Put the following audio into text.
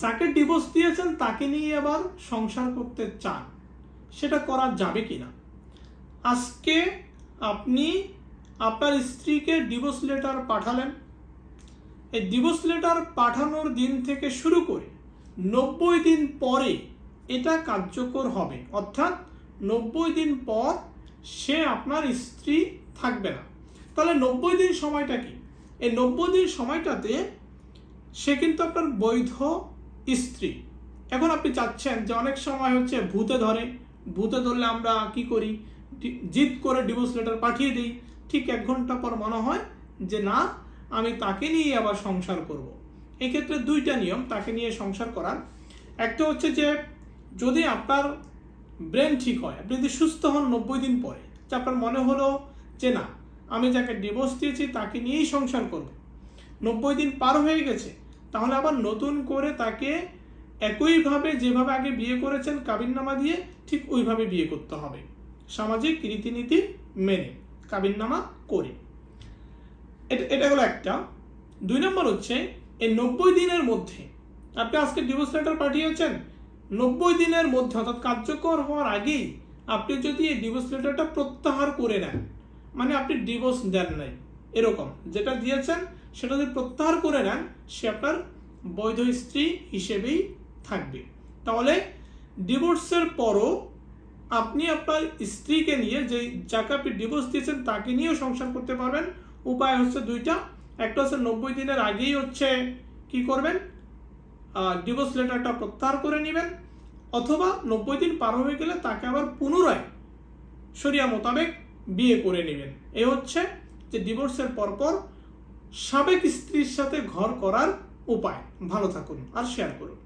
যাকে ডিভোর্স দিয়েছেন তাকে নিয়ে আবার সংসার করতে চান, সেটা করা যাবে কি না আজকে আপনি আপনার স্ত্রীকে ডিভোর্স লেটার পাঠালেন। এই ডিভোর্স লেটার পাঠানোর দিন থেকে শুরু করে নব্বই দিন পরে এটা কার্যকর হবে। অর্থাৎ নব্বই দিন পর সে আপনার স্ত্রী থাকবে না। তাহলে নব্বই দিন সময়টা কি? এই নব্বই দিন সময়টাতে সে কিন্তু আপনার বৈধ স্ত্রী। এখন আপনি চাচ্ছেন যে অনেক সময় হচ্ছে ভূতে ধরে, ভূতে ধরলে আমরা কি করি? জিদ করে ডিভোর্স লেটার পাঠিয়ে দিই। ঠিক এক ঘণ্টা পর মনে হয় যে না, আমি তাকে নিয়ে আবার সংসার করব। এক্ষেত্রে দুইটা নিয়ম তাকে নিয়ে সংসার করার। একটা হচ্ছে যে যদি আপনার ব্রেন ঠিক হয়, আপনি যদি সুস্থ হন নব্বই দিন পরে, যে আপনার মনে হলো যে না, আমি যাকে ডিভোর্স দিয়েছি তাকে নিয়েই সংসার করব। নব্বই দিন পার হয়ে গেছে তাহলে আবার নতুন করে তাকে একইভাবে যেভাবে আগে বিয়ে করেছেন কাবিননামা দিয়ে, ঠিক ওইভাবে বিয়ে করতে হবে। সামাজিক রীতিনীতি মেনে, কাবিননামা করে। এটা এটা হলো একটা। দুই নম্বর হচ্ছে, এই নব্বই দিনের মধ্যে, আপনি আজকে ডিভোর্স লেটার পাঠিয়েছেন, নব্বই দিনের মধ্যে, অর্থাৎ কার্যকর হওয়ার আগেই, আপনি যদি এই ডিভোর্স লেটারটা প্রত্যাহার করে নেন মানে আপনি ডিভোর্স দেন নাই, এরকম, যেটা দিয়েছেন সেটা যদি প্রত্যাহার করে নেন, সে আপনার বৈধ স্ত্রী হিসেবেই থাকবে। তাহলে ডিভোর্সের পরও আপনি আপনার স্ত্রীকে নিয়ে যে যাকে আপনি ডিভোর্স দিয়েছেন তাকে নিয়েও সংসার করতে পারবেন। উপায় হচ্ছে দুইটা। একটা হচ্ছে নব্বই দিনের আগেই হচ্ছে কি করবেন? ডিভোর্স লেটারটা প্রত্যাহার করে নেবেন। অথবা নব্বই দিন পার হয়ে গেলে তাকে আবার পুনরায় শরিয়া মোতাবেক বিয়ে করে নেবেন। এ হচ্ছে যে ডিভোর্সের পরপর সাবেক স্ত্রীর সাথে ঘর করার উপায়। ভালো থাকুন আর শেয়ার করুন।